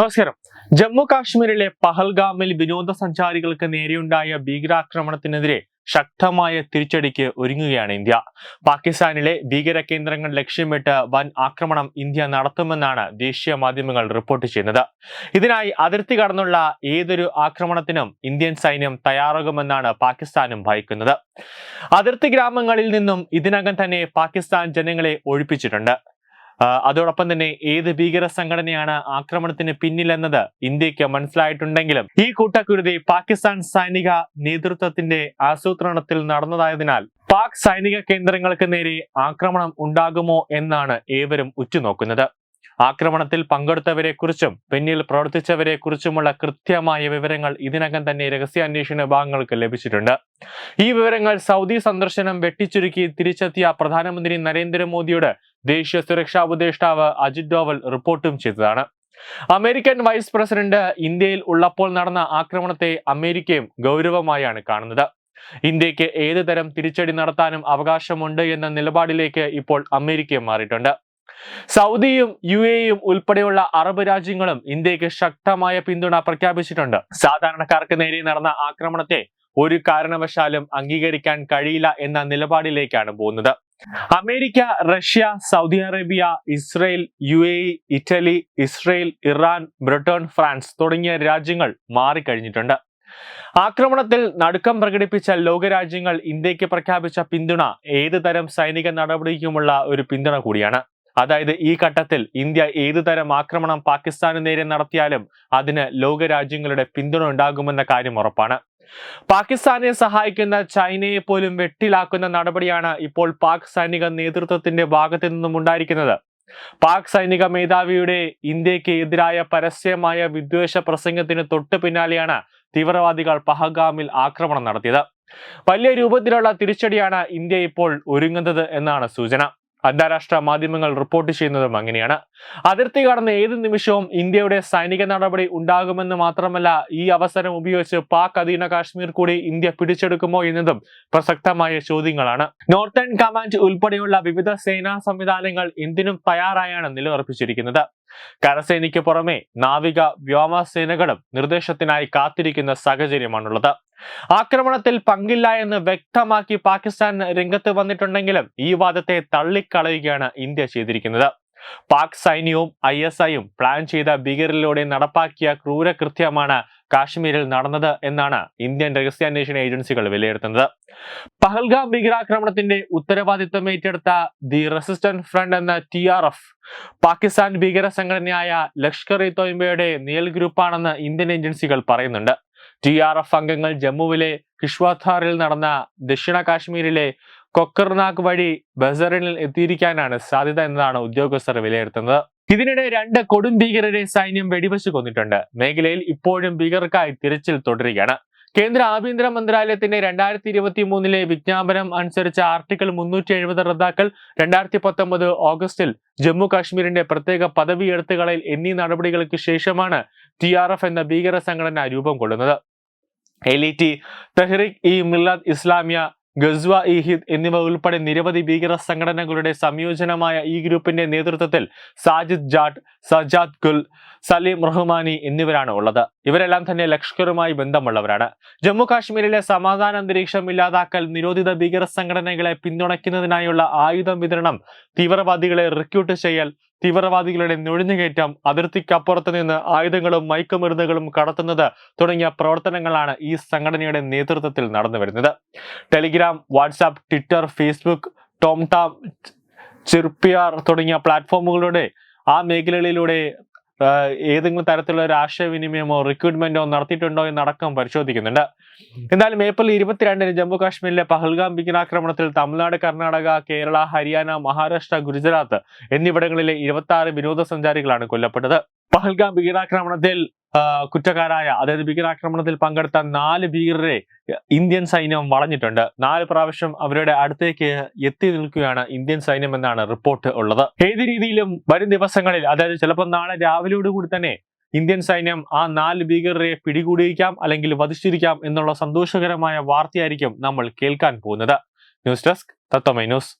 നമസ്കാരം. ജമ്മു കാശ്മീരിലെ പഹൽഗാമിൽ വിനോദസഞ്ചാരികൾക്ക് നേരെയുണ്ടായ ഭീകരാക്രമണത്തിനെതിരെ ശക്തമായ തിരിച്ചടിക്ക് ഒരുങ്ങുകയാണ് ഇന്ത്യ. പാകിസ്ഥാനിലെ ഭീകര കേന്ദ്രങ്ങൾ ലക്ഷ്യമിട്ട് വൻ ആക്രമണം ഇന്ത്യ നടത്തുമെന്നാണ് ദേശീയ മാധ്യമങ്ങൾ റിപ്പോർട്ട് ചെയ്യുന്നത്. ഇതിനായി അതിർത്തി കടന്നുള്ള ഏതൊരു ആക്രമണത്തിനും ഇന്ത്യൻ സൈന്യം തയ്യാറാകുമെന്നാണ് പാകിസ്ഥാനും ഭയക്കുന്നത്. അതിർത്തി ഗ്രാമങ്ങളിൽ നിന്നും ഇതിനകം തന്നെ പാകിസ്ഥാൻ ജനങ്ങളെ ഒഴിപ്പിച്ചിട്ടുണ്ട്. അതോടൊപ്പം തന്നെ ഏത് ഭീകര സംഘടനയാണ് ആക്രമണത്തിന് പിന്നിലെന്നത് ഇന്ത്യയ്ക്ക് മനസ്സിലായിട്ടുണ്ടെങ്കിലും ഈ കൂട്ടക്കുരുതി പാകിസ്ഥാൻ സൈനിക നേതൃത്വത്തിന്റെ ആസൂത്രണത്തിൽ നടന്നതായതിനാൽ പാക് സൈനിക കേന്ദ്രങ്ങൾക്ക് നേരെ ആക്രമണം ഉണ്ടാകുമോ എന്നാണ് ഏവരും ഉറ്റുനോക്കുന്നത്. ആക്രമണത്തിൽ പങ്കെടുത്തവരെക്കുറിച്ചും പിന്നിൽ പ്രവർത്തിച്ചവരെ കുറിച്ചുമുള്ള കൃത്യമായ വിവരങ്ങൾ ഇതിനകം തന്നെ രഹസ്യാന്വേഷണ വിഭാഗങ്ങൾക്ക് ലഭിച്ചിട്ടുണ്ട്. ഈ വിവരങ്ങൾ സൗദി സന്ദർശനം വെട്ടിച്ചുരുക്കി തിരിച്ചെത്തിയ പ്രധാനമന്ത്രി നരേന്ദ്രമോദിയോട് ദേശീയ സുരക്ഷാ ഉപദേഷ്ടാവ് അജിത് ഡോവൽ റിപ്പോർട്ടും ചെയ്തതാണ്. അമേരിക്കൻ വൈസ് പ്രസിഡന്റ് ഇന്ത്യയിൽ ഉള്ളപ്പോൾ നടന്ന ആക്രമണത്തെ അമേരിക്കയും ഗൗരവമായാണ് കാണുന്നത്. ഇന്ത്യയ്ക്ക് ഏത് തരം തിരിച്ചടി നടത്താനും അവകാശമുണ്ട് എന്ന നിലപാടിലേക്ക് ഇപ്പോൾ അമേരിക്കയും മാറിയിട്ടുണ്ട്. സൗദിയും യു എയും ഉൾപ്പെടെയുള്ള അറബ് രാജ്യങ്ങളും ഇന്ത്യയ്ക്ക് ശക്തമായ പിന്തുണ പ്രഖ്യാപിച്ചിട്ടുണ്ട്. സാധാരണക്കാർക്ക് നേരെ നടന്ന ആക്രമണത്തെ ഒരു കാരണവശാലും അംഗീകരിക്കാൻ കഴിയില്ല എന്ന നിലപാടിലേക്കാണ് പോകുന്നത്. America Russia Saudi Arabia Israel U A Italy Israel Iran Britain France തുടങ്ങിയ രാജ്യങ്ങൾ മാറിക്കഴിഞ്ഞിട്ടുണ്ട്. ആക്രമണത്തിൽ നടുക്കം പ്രകടിപ്പിച്ച ലോകരാജ്യങ്ങൾ ഇന്ത്യയ്ക്ക് പ്രഖ്യാപിച്ച പിന്തുണ ഏത് തരം സൈനിക നടപടിക്കുമുള്ള ഒരു പിന്തുണ കൂടിയാണ്. അതായത് ഈ ഘട്ടത്തിൽ ഇന്ത്യ ഏതു തരം ആക്രമണം പാകിസ്ഥാന് നേരെ നടത്തിയാലും അതിന് ലോകരാജ്യങ്ങളുടെ പിന്തുണ ഉണ്ടാകുമെന്ന കാര്യം ഉറപ്പാണ്. പാകിസ്ഥാനെ സഹായിക്കുന്ന ചൈനയെ പോലും വെട്ടിലാക്കുന്ന നടപടിയാണ് ഇപ്പോൾ പാക് സൈനിക നേതൃത്വത്തിന്റെ ഭാഗത്തു നിന്നും ഉണ്ടായിരിക്കുന്നത്. പാക് സൈനിക മേധാവിയുടെ ഇന്ത്യയ്ക്ക് എതിരായ പരസ്യമായ വിദ്വേഷ പ്രസംഗത്തിന് തൊട്ടു പിന്നാലെയാണ് തീവ്രവാദികൾ പഹഗാമിൽ ആക്രമണം നടത്തിയത്. വലിയ രൂപത്തിലുള്ള തിരിച്ചടിയാണ് ഇന്ത്യ ഇപ്പോൾ ഒരുങ്ങുന്നത് എന്നാണ് സൂചന. അന്താരാഷ്ട്ര മാധ്യമങ്ങൾ റിപ്പോർട്ട് ചെയ്യുന്നതും അങ്ങനെയാണ്. അതിർത്തി കടന്ന് ഏത് നിമിഷവും ഇന്ത്യയുടെ സൈനിക നടപടി ഉണ്ടാകുമെന്ന് മാത്രമല്ല ഈ അവസരം ഉപയോഗിച്ച് പാക് അധീന കാശ്മീർ കൂടി ഇന്ത്യ പിടിച്ചെടുക്കുമോ എന്നതും പ്രസക്തമായ ചോദ്യങ്ങളാണ്. നോർത്തേൺ കമാൻഡ് ഉൾപ്പെടെയുള്ള വിവിധ സേനാ സംവിധാനങ്ങൾ എന്തിനും തയ്യാറായാണ് നിലയുറപ്പിച്ചിരിക്കുന്നത്. കരസേനയ്ക്ക് പുറമെ നാവിക വ്യോമസേനകളും നിർദ്ദേശത്തിനായി കാത്തിരിക്കുന്ന സാഹചര്യമാണുള്ളത്. ആക്രമണത്തിൽ പങ്കില്ല എന്ന് വ്യക്തമാക്കി പാകിസ്ഥാൻ രംഗത്ത് വന്നിട്ടുണ്ടെങ്കിലും ഈ വാദത്തെ തള്ളിക്കളയുകയാണ് ഇന്ത്യ ചെയ്തിരിക്കുന്നത്. പാക് സൈന്യവും ഐ എസ് ഐയും പ്ലാൻ ചെയ്ത ഭീകരരിലൂടെ നടപ്പാക്കിയ ക്രൂരകൃത്യമാണ് കാശ്മീരിൽ നടന്നത് എന്നാണ് ഇന്ത്യൻ രഹസ്യാന്വേഷണ ഏജൻസികൾ വിലയിരുത്തുന്നത്. പഹൽഗാം ഭീകരാക്രമണത്തിന്റെ ഉത്തരവാദിത്വം ഏറ്റെടുത്ത ദി റെസിസ്റ്റന്റ് ഫ്രണ്ട് എന്ന ടി ആർ എഫ് പാകിസ്ഥാൻ ഭീകര സംഘടനയായ ലഷ്കർ ഇ തോയ്ബയുടെ നിയൽ ഗ്രൂപ്പാണെന്ന് ഇന്ത്യൻ ഏജൻസികൾ പറയുന്നുണ്ട്. ടി ആർ എഫ് അംഗങ്ങൾ ജമ്മുവിലെ കിഷ്വാധാറിൽ നടന്ന ദക്ഷിണ കാശ്മീരിലെ കൊക്കർനാഗ് വഴി ബസറിനിൽ എത്തിയിരിക്കാനാണ് സാധ്യത എന്നതാണ് ഉദ്യോഗസ്ഥർ വിലയിരുത്തുന്നത്. ഇതിനിടെ രണ്ട് കൊടും ഭീകരരെ സൈന്യം വെടിവെച്ച് കൊന്നിട്ടുണ്ട്. മേഖലയിൽ ഇപ്പോഴും ഭീകരർക്കായി തിരച്ചിൽ തുടരുകയാണ്. കേന്ദ്ര ആഭ്യന്തര മന്ത്രാലയത്തിന്റെ രണ്ടായിരത്തി ഇരുപത്തി മൂന്നിലെ വിജ്ഞാപനം അനുസരിച്ച ആർട്ടിക്കിൾ മുന്നൂറ്റി എഴുപത് റദ്ദാക്കൽ രണ്ടായിരത്തി പത്തൊമ്പത് ഓഗസ്റ്റിൽ ജമ്മു കാശ്മീരിന്റെ പ്രത്യേക പദവി എടുത്തുകളയിൽ എന്നീ നടപടികൾക്ക് ശേഷമാണ് ടി എന്ന ഭീകര സംഘടന രൂപം കൊള്ളുന്നത്. ടി തെഹ്റിക് ഇ മില്ലാദ് ഇസ്ലാമിയ ഗസ്വ ഇ ഹിദ് എന്നിവ ഉൾപ്പെടെ നിരവധി ഭീകര സംഘടനകളുടെ സംയോജനമായ ഈ ഗ്രൂപ്പിന്റെ നേതൃത്വത്തിൽ സാജിദ് ജാട്ട് സജാദ് ഗുൽ സലീം റഹ്മാനി എന്നിവരാണ് ഉള്ളത്. ഇവരെല്ലാം തന്നെ ലഷ്കറുമായി ബന്ധമുള്ളവരാണ്. ജമ്മു കാശ്മീരിലെ സമാധാന അന്തരീക്ഷം ഇല്ലാതാക്കൽ നിരോധിത ഭീകര സംഘടനകളെ പിന്തുണയ്ക്കുന്നതിനായുള്ള ആയുധം വിതരണം തീവ്രവാദികളെ റിക്രൂട്ട് ചെയ്യൽ തീവ്രവാദികളുടെ നുഴഞ്ഞുകയറ്റം അതിർത്തിക്കപ്പുറത്ത് നിന്ന് ആയുധങ്ങളും മയക്കുമരുന്നുകളും കടത്തുന്നത് തുടങ്ങിയ പ്രവർത്തനങ്ങളാണ് ഈ സംഘടനയുടെ നേതൃത്വത്തിൽ നടന്നു വരുന്നത്. Telegram WhatsApp Twitter Facebook TamTam Chirpwire തുടങ്ങിയ പ്ലാറ്റ്ഫോമുകളുടെ ആ മേഖലകളിലൂടെ ഏതെങ്കിലും തരത്തിലുള്ള ഒരു ആശയവിനിമയമോ റിക്രൂട്ട്മെന്റോ നടത്തിയിട്ടുണ്ടോ എന്നടക്കം പരിശോധിക്കുന്നുണ്ട്. എന്തായാലും ഏപ്രിൽ ഇരുപത്തിരണ്ടിന് ജമ്മു കാശ്മീരിലെ പഹൽഗാം ഭീകരാക്രമണത്തിൽ തമിഴ്നാട് കർണാടക കേരള ഹരിയാന മഹാരാഷ്ട്ര ഗുജറാത്ത് എന്നിവിടങ്ങളിലെ ഇരുപത്തി ആറ് വിനോദസഞ്ചാരികളാണ് കൊല്ലപ്പെട്ടത്. പഹൽഗാം ഭീകരാക്രമണത്തിൽ കുറ്റക്കാരായ അതായത് ഭീകരാക്രമണത്തിൽ പങ്കെടുത്ത നാല് ഭീകരരെ ഇന്ത്യൻ സൈന്യം വളഞ്ഞിട്ടുണ്ട്. നാല് പ്രാവശ്യം അവരുടെ അടുത്തേക്ക് എത്തി നിൽക്കുകയാണ് ഇന്ത്യൻ സൈന്യം എന്നാണ് റിപ്പോർട്ട് ഉള്ളത്. ഏത് രീതിയിലും വരും ദിവസങ്ങളിൽ അതായത് ചിലപ്പോൾ നാളെ രാവിലെയോടുകൂടി തന്നെ ഇന്ത്യൻ സൈന്യം ആ നാല് ഭീകരരെ പിടികൂടിയിരിക്കാം അല്ലെങ്കിൽ വധിച്ചിരിക്കാം എന്നുള്ള സന്തോഷകരമായ വാർത്തയായിരിക്കും നമ്മൾ കേൾക്കാൻ പോകുന്നത്. News desk Tatwamayi News.